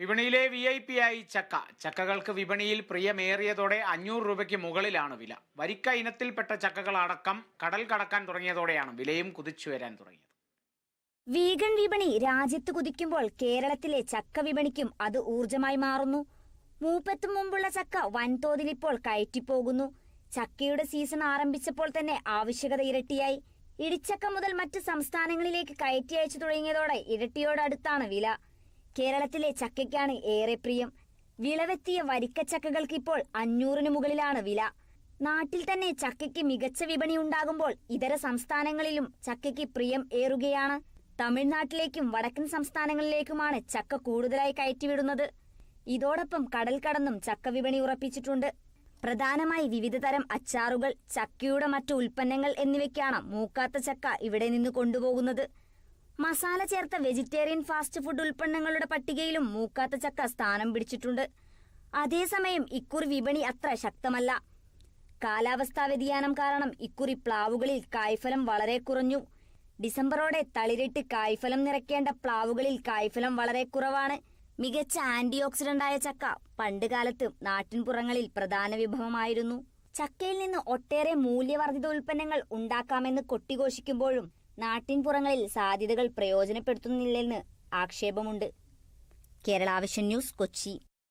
വിപണിയിലെ V I P ആയി ചക്ക. ചക്കകൾക്ക് വിപണിയിൽ പ്രിയമേറിയതോടെ അഞ്ഞൂറ് രൂപയ്ക്ക് മുകളിലാണ് വില. വരിക്ക ഇനത്തിൽപ്പെട്ട ചക്കകളടക്കം കടൽ കടക്കാൻ തുടങ്ങിയതോടെയാണ് വിലയും കുതിച്ചു വരാൻ തുടങ്ങിയത്. വീഗൻ വിപണി രാജ്യത്ത് കുതിക്കുമ്പോൾ കേരളത്തിലെ ചക്ക വിപണിക്കും അത് ഊർജമായി മാറുന്നു. മൂപ്പത്തും മുമ്പുള്ള ചക്ക വൻതോതിൽ ഇപ്പോൾ കയറ്റിപ്പോകുന്നു. ചക്കയുടെ സീസൺ ആരംഭിച്ചപ്പോൾ തന്നെ ആവശ്യകത ഇരട്ടിയായി. ഇടിച്ചക്ക മുതൽ മറ്റ് സംസ്ഥാനങ്ങളിലേക്ക് കയറ്റി അയച്ചു തുടങ്ങിയതോടെ ഇരട്ടിയോടടുത്താണ് വില. കേരളത്തിലെ ചക്കയ്ക്കാണ് ഏറെ പ്രിയം. വിളവെത്തിയ വരിക്കച്ചക്കകൾക്ക് ഇപ്പോൾ അഞ്ഞൂറിന് മുകളിലാണ് വില. നാട്ടിൽ തന്നെ ചക്കയ്ക്ക് മികച്ച വിപണി ഉണ്ടാകുമ്പോൾ ഇതര സംസ്ഥാനങ്ങളിലും ചക്കയ്ക്ക് പ്രിയം ഏറുകയാണ്. തമിഴ്നാട്ടിലേക്കും വടക്കൻ സംസ്ഥാനങ്ങളിലേക്കുമാണ് ചക്ക കൂടുതലായി കയറ്റിവിടുന്നത്. ഇതോടൊപ്പം കടൽ കടന്നും ചക്ക വിപണി ഉറപ്പിച്ചിട്ടുണ്ട്. പ്രധാനമായി വിവിധ തരം അച്ചാറുകൾ ചക്കയുടെ മറ്റു ഉൽപ്പന്നങ്ങൾ എന്നിവയ്ക്കാണ് മൂക്കാത്ത ചക്ക ഇവിടെ നിന്ന് കൊണ്ടുപോകുന്നത്. മസാല ചേർത്ത വെജിറ്റേറിയൻ ഫാസ്റ്റ് ഫുഡ് ഉൽപ്പന്നങ്ങളുടെ പട്ടികയിലും മൂക്കാത്ത ചക്ക സ്ഥാനം പിടിച്ചിട്ടുണ്ട്. അതേസമയം ഇക്കുറി വിപണി അത്ര ശക്തമല്ല. കാലാവസ്ഥാ വ്യതിയാനം കാരണം ഇക്കുറി പ്ലാവുകളിൽ കായ്ഫലം വളരെ കുറഞ്ഞു. ഡിസംബറോടെ തളിരിട്ട് കായ്ഫലം നിറയ്ക്കേണ്ട പ്ലാവുകളിൽ കായ്ഫലം വളരെ കുറവാണ്. മികച്ച ആന്റി ഓക്സിഡന്റായ ചക്ക പണ്ടുകാലത്ത് നാട്ടിൻപുറങ്ങളിൽ പ്രധാന വിഭവമായിരുന്നു. ചക്കയിൽ നിന്ന് ഒട്ടേറെ മൂല്യവർദ്ധിത ഉൽപ്പന്നങ്ങൾ ഉണ്ടാക്കാമെന്ന് കൊട്ടിഘോഷിക്കുമ്പോഴും നാട്ടിൻപുറങ്ങളിൽ സാധ്യതകൾ പ്രയോജനപ്പെടുത്തുന്നില്ലെന്ന് ആക്ഷേപമുണ്ട്. കേരളാവിഷൻ ന്യൂസ് കൊച്ചി.